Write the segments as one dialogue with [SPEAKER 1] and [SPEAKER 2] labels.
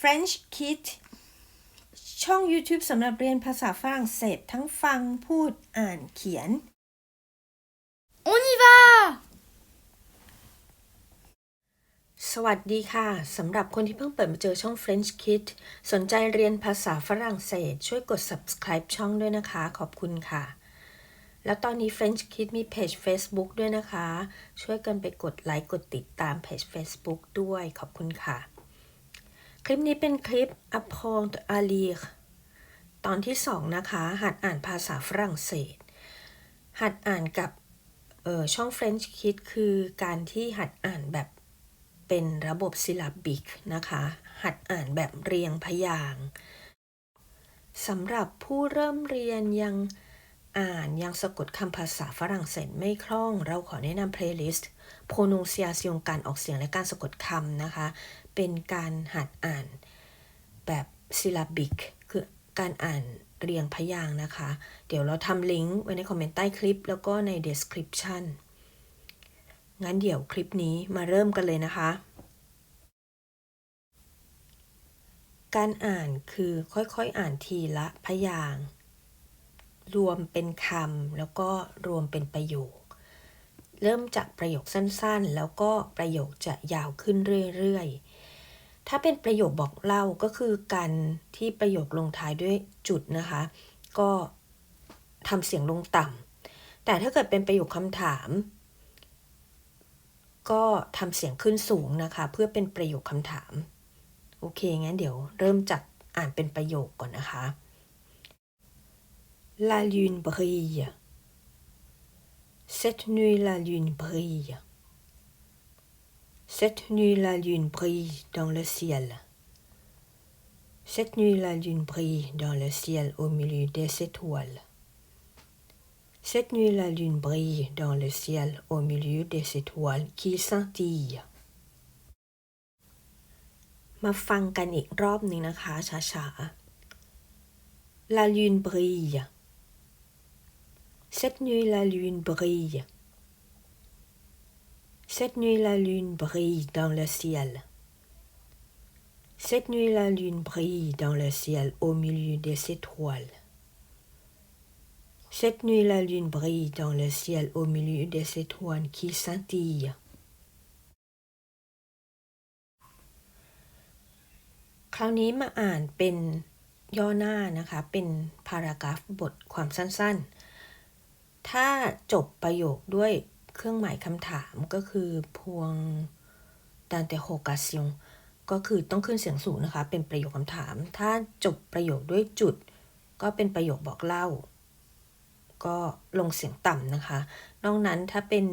[SPEAKER 1] French Kid ช่อง YouTube สำหรับเรียนภาษาฝรั่งเศสทั้งฟังพูดอ่านเขียน
[SPEAKER 2] On y va
[SPEAKER 1] สวัสดีค่ะ สำหรับคนที่เพิ่งเปิดมาเจอช่อง French Kid สนใจเรียนภาษาฝรั่งเศส ช่วยกด subscribe ช่องด้วยนะคะ ขอบคุณค่ะ แล้วตอนนี้ French Kid มีเพจ Facebook ด้วยนะคะ ช่วยกันไปกดไลค์กดติดตามเพจ Facebook ด้วยขอบคุณค่ะ คลิปนี้เป็นคลิป apprendre à lire ตอนที่2นะคะ หัดอ่านภาษาฝรั่งเศส หัดอ่านกับออช่อง French Kid คือการที่หัดอ่านแบบเป็นระบบซิลาบิกนะคะ หัดอ่านแบบเรียงพยางค์สำหรับผู้เริ่มเรียนยัง อ่านยังสะกดคำภาษาฝรั่งเศสไม่คล่อง เราขอแนะนำเพลย์ลิสต์ pronunciation การออกเสียงและการสะกดคำนะคะ เป็นการหัดอ่านแบบซิลาบิก คือการอ่านเรียงพยางค์นะคะ เดี๋ยวเราทำลิงก์ไว้ในคอมเมนต์ใต้คลิป แล้วก็ใน description งั้นเดี๋ยวคลิปนี้มาเริ่มกันเลยนะคะ การอ่านคือค่อยๆออ่านทีละพยางค์ รวมเป็นคำแล้วก็รวมเป็นประโยค เริ่มจากประโยคสั้นๆ แล้วก็ประโยคจะยาวขึ้นเรื่อยๆ ถ้าเป็นประโยคบอกเล่าก็คือการที่ประโยคลงท้ายด้วยจุดนะคะ ก็ทำเสียงลงต่ำแต่ถ้าเกิดเป็นประโยคคำถาม ก็ทำเสียงขึ้นสูงนะคะ เพื่อเป็นประโยคคำถาม โอเคงั้นเดี๋ยวเริ่มจากอ่านเป็นประโยคก่อนนะคะ La lune brille Cette nuit la lune brille Cette nuit la lune brille dans le ciel Cette nuit la lune brille dans le ciel au milieu des étoiles Cette nuit la lune brille dans le ciel au milieu des étoiles qui scintillent มาฟังกันอีกรอบหนึ่งนะคะ ช้าๆ La lune brille Cette nuit la lune brille Cette nuit la lune brille dans le ciel Cette nuit la lune brille dans le ciel au milieu des étoiles Cette nuit la lune brille dans le ciel au milieu des étoiles qui scintillent คราวนี้มาอ่านเป็นย่อหน้านะคะ เป็นพารากราฟบทความสั้นๆ ถ้าจบประโยคด้วยเครื่องหมายคำถามก็คือพวงดันเตโฮกาซิงก็คือต้องขึ้นเสียงสูงนะคะ เป็นประโยคคำถาม ถ้าจบประโยคด้วยจุด ก็เป็นประโยคบอกเล่า ก็ลงเสียงต่ำนะคะ นอกนั้นถ้าเป็น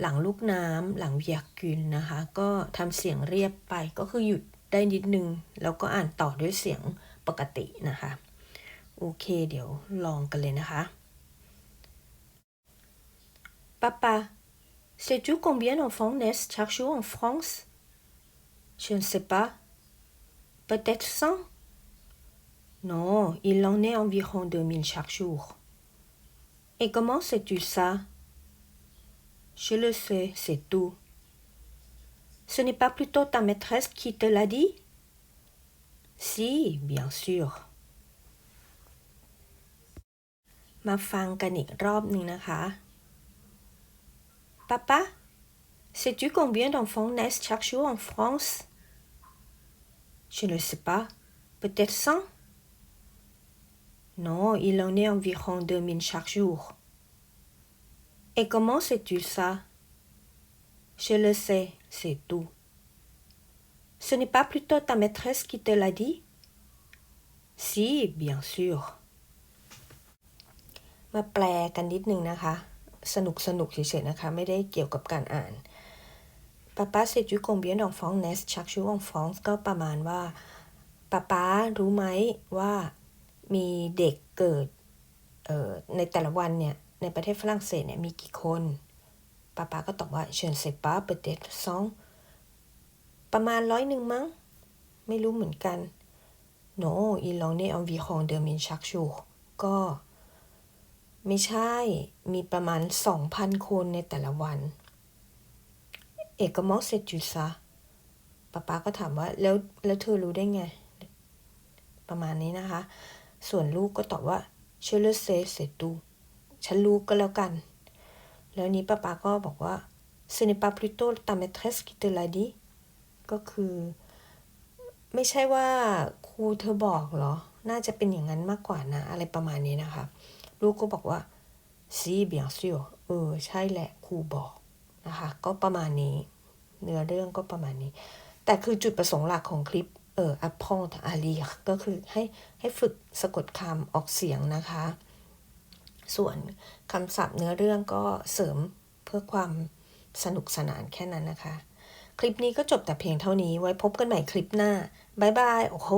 [SPEAKER 1] หลังลูกน้ำหลังเวียกุลนะคะ ก็ทำเสียงเรียบไปก็คือหยุดได้นิดนึง แล้วก็อ่านต่อด้วยเสียงปกตินะคะ โอเคเดี๋ยวลองกันเลยนะคะ Papa sais-tu combien d'enfants naissent chaque jour en France Je ne sais pas peut-être 100 Non il en est environ 2000 chaque jour Et comment sais-tu ça Je le sais c'est tout ce n'est pas plutôt ta maîtresse qui te l'a dit Si, bien sûr. มาฟังกันอีกรอบหนึ่งนะคะ Papa, sais-tu combien d'enfants naissent chaque jour en France Je ne sais pas. Peut-être 100 Non, il en est environ 2000 chaque jour. Et comment sais-tu ça Je le sais, c'est tout. Ce n'est pas plutôt ta maîtresse qui te l'a dit Si, bien sûr. มาแปลกันนิดนึงนะคะ สนุกสนุกเฉยๆนะคะ ไม่ได้เกี่ยวกับการอ่าน Papa c'est du combien d'enfants naissent chaque jour en France ก็ประมาณว่าป้าป๊ารู้ไหมว่ามีเด็กเกิดในแต่ละวันเนี่ย ในประเทศฝรั่งเศสเนี่ยมีกี่คนป้าป๊าก็ตอบว่า je ne sais pas peut-être cent ประมาณร้อยหนึ่งมั้ง ไม่รู้เหมือนกัน no il en est environ 2000 chaque jour ก็ ไม่ใช่ มีประมาณ 2,000 คนในแต่ละวัน et comment sais-tu ça ป๊าป๊าก็ถามว่า แล้วแล้วเธอรู้ได้ไง ประมาณนี้นะคะ ส่วนลูกก็ตอบว่าเชลเซเซตูฉันรู้ก็แล้วกัน แล้วนี้ป๊าป๊าก็บอกว่า ce n'est pas plutôt ta maîtresse qui te l'a dit ก็คือ ไม่ใช่ว่าครูเธอบอกเหรอ น่าจะเป็นอย่างนั้นมากกว่านะ อะไรประมาณนี้นะคะ ลูกก็บอกว่า si bien sûr เออ ใช่แหละครูบอกนะคะ ก็ประมาณนี้ เนื้อเรื่องก็ประมาณนี้ แต่คือจุดประสงค์หลักของคลิปเออ apprendre à lire ก็คือให้ให้ฝึกสะกดคำออกเสียงนะคะ ส่วนคำศัพท์เนื้อเรื่องก็เสริมเพื่อความสนุกสนานแค่นั้นนะคะ คลิปนี้ก็จบแต่เพียงเท่านี้ไว้พบกันใหม่คลิปหน้า บ๊ายบาย โอ้โห